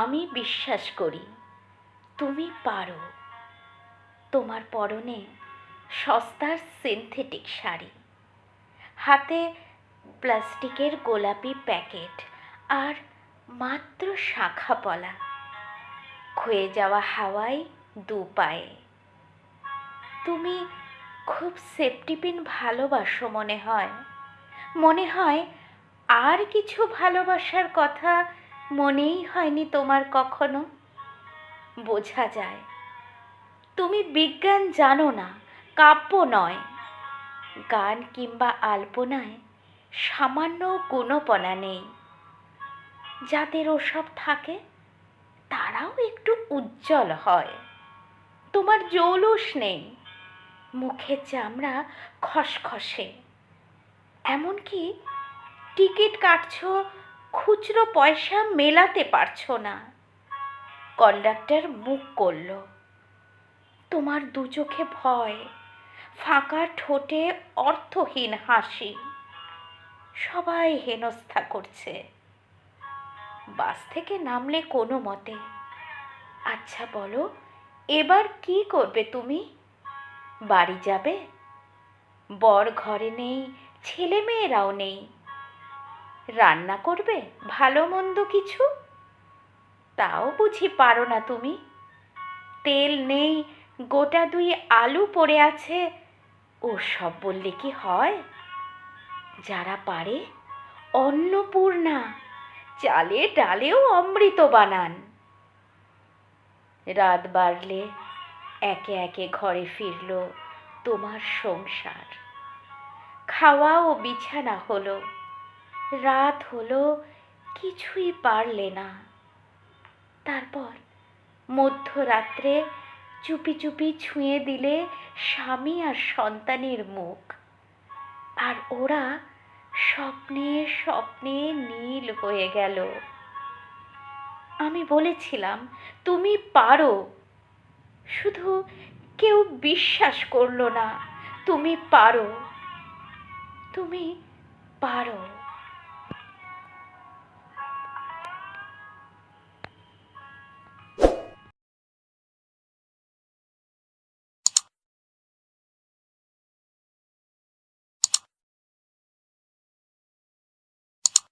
আমি বিশ্বাস করি, তুমি পারো। তোমার পরনে সস্তার সিনথেটিক শাড়ি। হাতে প্লাস্টিকের গোলাপি প্যাকেট আর মাত্র শাখা পলা। ক্ষয়ে যাওয়া হাওয়ায় দু পায়ে। তুমি খুব সেফটিপিন ভালোবাসো মনে হয়। মনে হয় আর কিছু ভালোবাসার কথা মনেই হয়নি তোমার কখনো। বোঝা যায়। তুমি বিজ্ঞান জানো না, কাব্য নয়। গান কিংবা আলপনায় সামান্য গুণপনা নেই। যাদের ওসব থাকে, তারাও একটু উজ্জ্বল হয়। তোমার জৌলুস নেই। মুখের চামড়া খসখসে। এমনকি টিকিট কাটছো খুচরো পয়সা মেলাতে পারছ না। কন্ডাক্টর মুখ করল। তোমার দু চোখে ভয়, ফাঁকা ঠোঁটে অর্থহীন হাসি। সবাই হেনস্থা করছে। বাস থেকে নামলে কোনো মতে। আচ্ছা বলো, এবার কি করবে তুমি? বাড়ি যাবে? বর ঘরে নেই ছেলে মেয়েরাও নেই। রান্না করবে? ভালো মন্দ কিছু? তাও বুঝি পারো না তুমি। তেল নেই, গোটা দুই আলু পড়ে আছে। ও সব বললে কি হয়? যারা পারে, অন্নপূর্ণা, চালে ডালেও অমৃত বানান। রাত বাড়লে একে একে ঘরে ফিরল তোমার সংসার। খাওয়া ও বিছানা হলো। রাত হলো, কিছুই পারলে না। তারপর মধ্যরাত্রে চুপি চুপি ছুঁয়ে দিলে স্বামী আর সন্তানের মুখ। আর ওরা স্বপ্নে স্বপ্নে নীল হয়ে গেল। আমি বলেছিলাম, তুমি পারো। শুধু কেউ বিশ্বাস করল না, তুমি পারো। তুমি পারো।